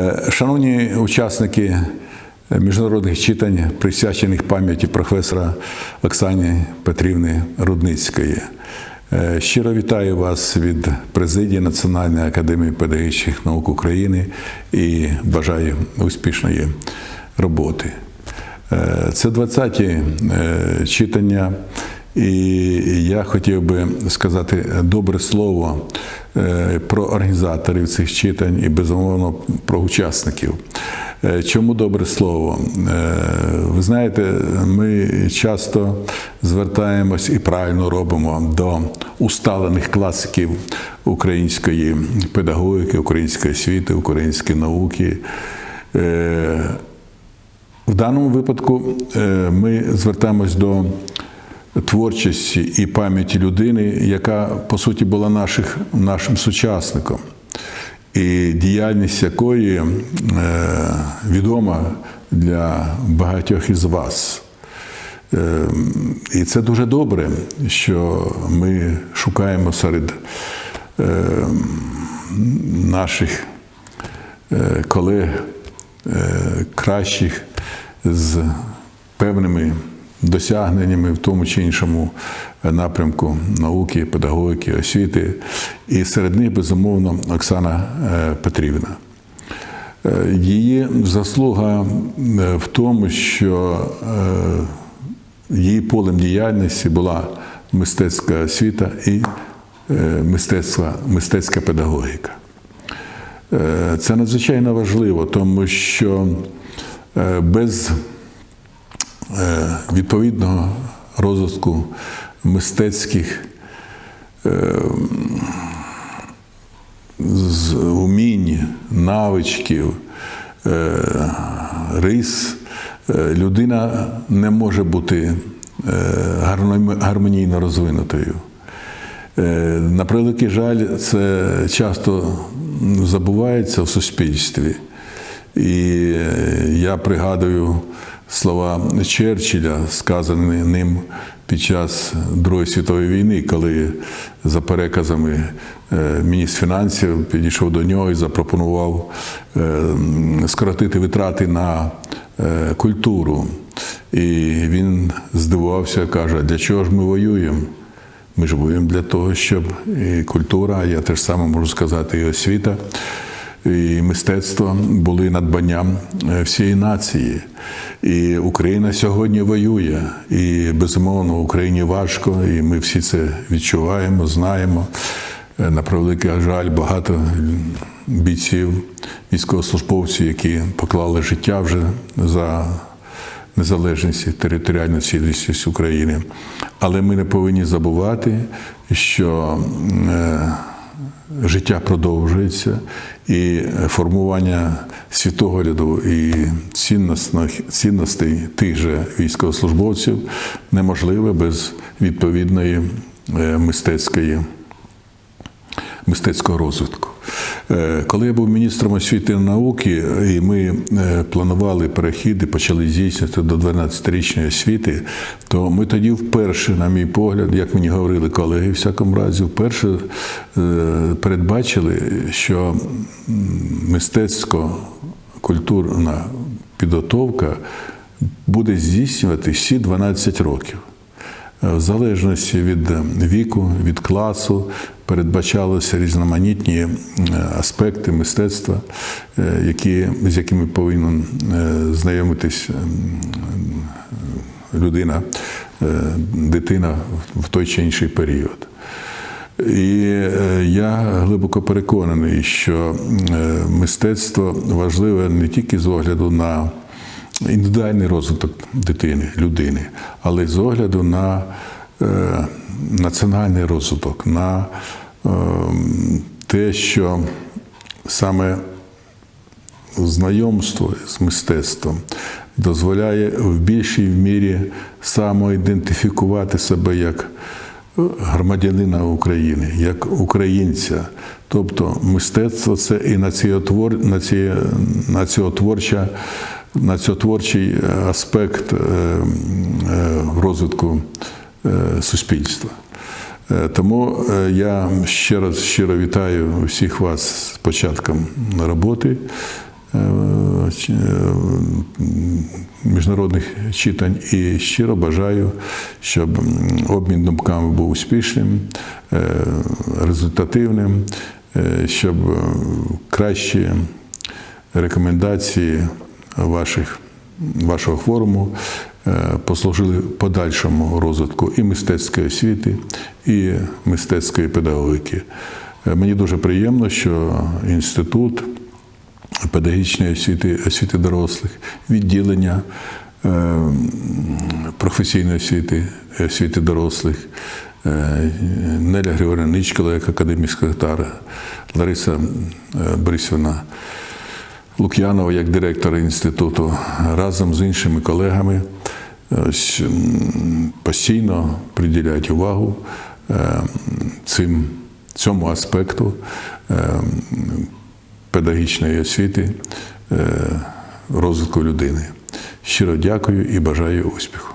Е, Шановні учасники міжнародних читань, присвячених пам'яті професора Оксані Петрівни Рудницької. Е, Щиро вітаю вас від президії Національної академії педагогічних наук України і бажаю успішної роботи. Е, Це 20-ті е, читання, і я хотів би сказати добре слово е, про організаторів цих читань і, безумовно, про учасників. Е, Чому добре слово? Е, Ви знаєте, ми часто звертаємось і правильно робимо до усталених класиків української педагогіки, української освіти, української науки. В даному випадку ми звертаємось до творчості і пам'яті людини, яка по суті була наших, нашим сучасником, і діяльність якої е, відома для багатьох із вас. Е, І це дуже добре, що ми шукаємо серед е, наших е, колег е, кращих з певними досягненнями в тому чи іншому напрямку науки, педагогіки, освіти. І серед них, безумовно, Оксана е, Петрівна. Е, Її заслуга е, в тому, що її полем діяльності була мистецька освіта і мистецтва, мистецька педагогіка. Це надзвичайно важливо, тому що без відповідного розвитку мистецьких е, умінь, навичків, е, рис, е, людина не може бути е, гармонійно розвинутою. Е, На превеликий жаль, це часто забувається в суспільстві. І е, я пригадую слова Черчилля, сказані ним під час Другої світової війни, коли за переказами е, міністр фінансів підійшов до нього і запропонував е, скоротити витрати на культуру. І він здивувався, каже, для чого ж ми воюємо? Ми ж воюємо для того, щоб і культура, я теж саме можу сказати, і освіта, і мистецтво були надбанням е, всієї нації. І Україна сьогодні воює. І безумовно Україні важко, і ми всі це відчуваємо, знаємо. Е, На превеликий жаль, багато бійців, військовослужбовців, які поклали життя вже за незалежність територіальну цілісність України. Але ми не повинні забувати, що е, життя продовжується, і формування світогляду і цінностей тих же військовослужбовців неможливе без відповідної е, мистецької мистецького розвитку. Е, Коли я був міністром освіти і науки, і ми е, планували перехід і почали здійснювати до 12-річної освіти, то ми тоді вперше, на мій погляд, як мені говорили колеги, в всякому разі, вперше е, передбачили, що м, мистецько-культурна підготовка буде здійснювати всі 12 років. В залежності від віку, від класу передбачалися різноманітні е, аспекти мистецтва, е, які, з якими повинен е, знайомитись ем, людина, е, дитина в той чи інший період. І е, я глибоко переконаний, що е, мистецтво важливе не тільки з огляду на індивідуальний розвиток дитини, людини, але з огляду на е, національний розвиток, на е, те, що саме знайомство з мистецтвом дозволяє в більшій мірі самоідентифікувати себе як громадянина України, як українця. Тобто мистецтво це і націотвор, наці, націотворча, націотворчий аспект е, е, розвитку е, суспільства. Е, Тому е, я ще раз щиро вітаю всіх вас з початком роботи. е, е, міжнародних читань і щиро бажаю, щоб обмін думками був успішним, е, результативним, е, щоб е, кращі рекомендації ваших, вашого форуму е, послужили подальшому розвитку і мистецької освіти, і мистецької педагогіки. Е, Мені дуже приємно, що інститут педагогічної освіти, освіти дорослих, відділення е, професійної освіти, освіти дорослих, Неля Григорівна Ничкала, як академік секретар, Лариса Борисівна Лук'янова як директора інституту разом з іншими колегами ось, постійно приділяють увагу е, цим, цьому аспекту е, педагогічної освіти, е, розвитку людини. Щиро дякую і бажаю успіху.